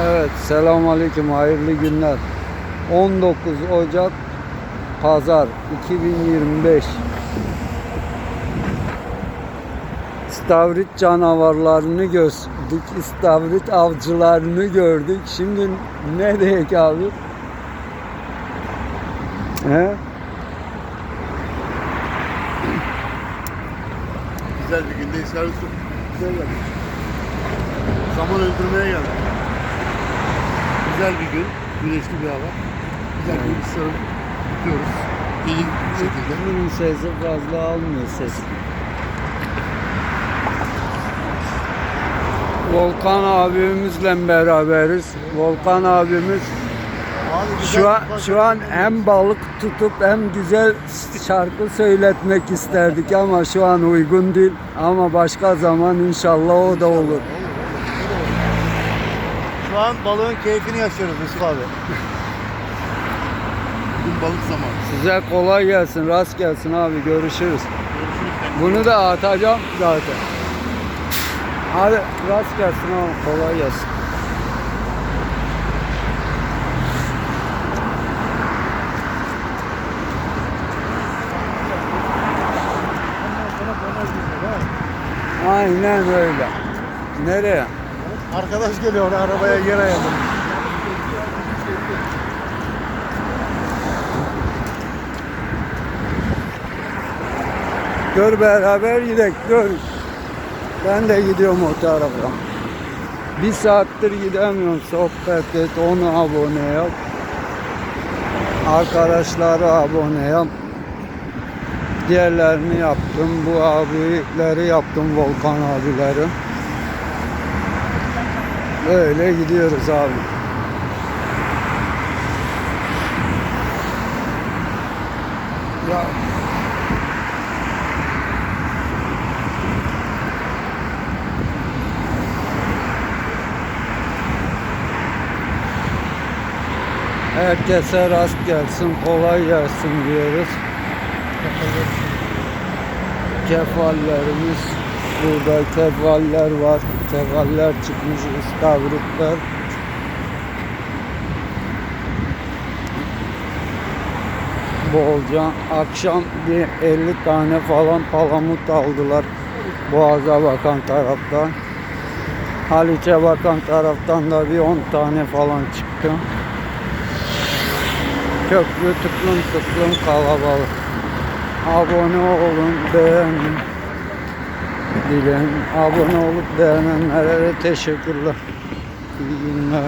Evet, selamünaleyküm, hayırlı günler. 19 Ocak Pazar 2025. İstavrit canavarlarını gördük, istavrit avcılarını gördük. Şimdi ne diyek abi? He? Güzel bir günde servis güzel geldik. Zaman öldürmeye geldik. Güzel bir gün, güneşli bir hava. Güzel bir gün sarıp tutuyoruz. İyi bir şekilde. Bunun sesi fazla almıyor sesi. Volkan abimizle beraberiz. Volkan abimiz Abi şu an bir şu an hem balık tutup hem güzel şarkı söyletmek isterdik ama şu an uygun değil. Ama başka zaman inşallah o da olur. Şu an balığın keyfini yaşıyoruz Yusuf abi. Bugün balık zamanı. Size kolay gelsin, rast gelsin abi. Görüşürüz. Görüşürüz. Bunu da atacağım zaten. Hadi rast gelsin abi. Kolay gelsin. Aynen öyle. Nereye? Arkadaş geliyor arabaya yer ayarladım. Dur beraber gidelim. Dur. Ben de gidiyorum o tarafa. Bir saattir gidemiyorum. Sohbet et. Onu abone yap. Arkadaşları abone yap. Diğerlerini yaptım. Bu abileri yaptım. Volkan abileri. Böyle gidiyoruz abi. Ya Herkese rast gelsin, kolay gelsin diyoruz. Kefallerimiz burada kefaller var. Kefaller çıkmış istavritler. Bolca akşam bir 50 tane falan palamut aldılar Boğaz'a bakan taraftan. Haliç'e bakan taraftan da bir 10 tane falan çıktı. Köprü tıklım tıklım kalabalık. Abone olun, beğenin. Dilerim abone olup beğenenlere teşekkürler. İyi günler.